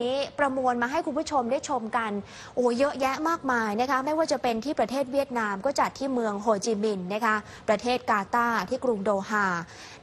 นี้ประมวลมาให้คุณผู้ชมได้ชมกัน โอ้เยอะแยะมากมายนะคะ ไม่ว่าจะเป็นที่ประเทศเวียดนามก็จัดที่เมืองโฮจิมินห์นะคะ ประเทศกาตาร์ที่กรุงโดฮา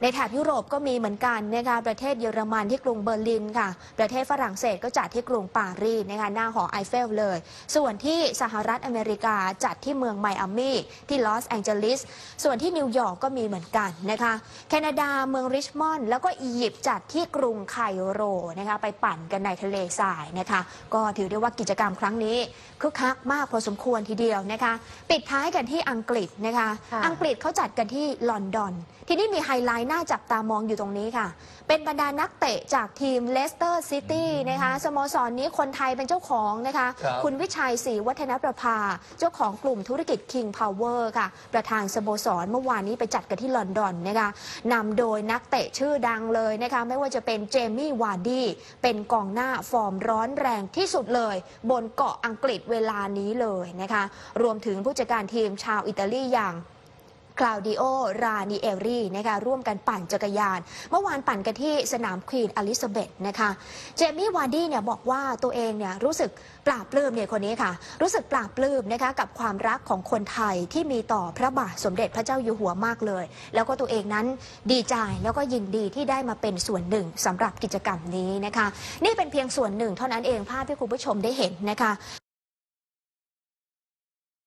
ในแถบยุโรปก็มีเหมือนกันนะคะ ประเทศเยอรมันที่กรุงเบอร์ลินค่ะ ประเทศฝรั่งเศสก็จัดที่กรุงปารีสนะคะ หน้าหอไอเฟลเลย ส่วนที่สหรัฐอเมริกาจัดที่เมืองไมอามี่ที่ลอสแองเจลิส ส่วนที่นิวยอร์กก็มีเหมือนกันนะคะ แคนาดาเมืองริชมอนด์แล้วก็อียิปต์จัดที่กรุงไคโรนะคะ ไปปั่นกันในทะเลทรายนะคะ ก็ถือได้ว่ากิจกรรมครั้งนี้คึกคักมากพอสมควรทีเดียวนะคะ ปิดท้ายกันที่อังกฤษนะคะ ค่ะ อังกฤษเขาจัดกันที่ลอนดอน ทีนี้มีไฮไลท์น่าจับตามองอยู่ตรงนี้ค่ะ เป็นบรรดานักเตะจากทีมเลสเตอร์ซิตี้นะคะสโมสรนี้คนไทยเป็นเจ้าของนะคะ ครับ คุณวิชัยศรีวัฒนประภา เจ้าของกลุ่มธุรกิจ King Power ค่ะ ประธานสโมสรเมื่อวานนี้ไปจัดกันที่ลอนดอนนะคะนำโดยนักเตะชื่อดังเลยนะคะ ไม่ว่าจะเป็นเจมี่วาร์ดี้เป็นกองหน้าฟอร์มร้อนแรงที่สุดเลย บนเกาะอังกฤษเวลานี้เลยนะคะ รวมถึงผู้จัดการทีมชาวอิตาลีอย่าง คลาวดิโอ รานิเอรีนะคะร่วมกันปั่นจักรยาน เมื่อวานปั่นกันที่สนามควีนอลิซาเบธนะคะเจมี่วาร์ดี้เนี่ยบอกว่าตัวเองเนี่ยรู้สึกปราบปลื้มเนี่ยคนนี้ค่ะ รู้สึกปราบปลื้มนะคะกับความรักของคนไทยที่มีต่อพระบาทสมเด็จพระเจ้าอยู่หัวมากเลย แล้วก็ตัวเองนั้นดีใจแล้วก็ยินดีที่ได้มาเป็นส่วนหนึ่งสำหรับกิจกรรมนี้นะคะ นี่เป็นเพียงส่วนหนึ่งเท่านั้นเองภาพที่คุณผู้ชมได้เห็นนะคะ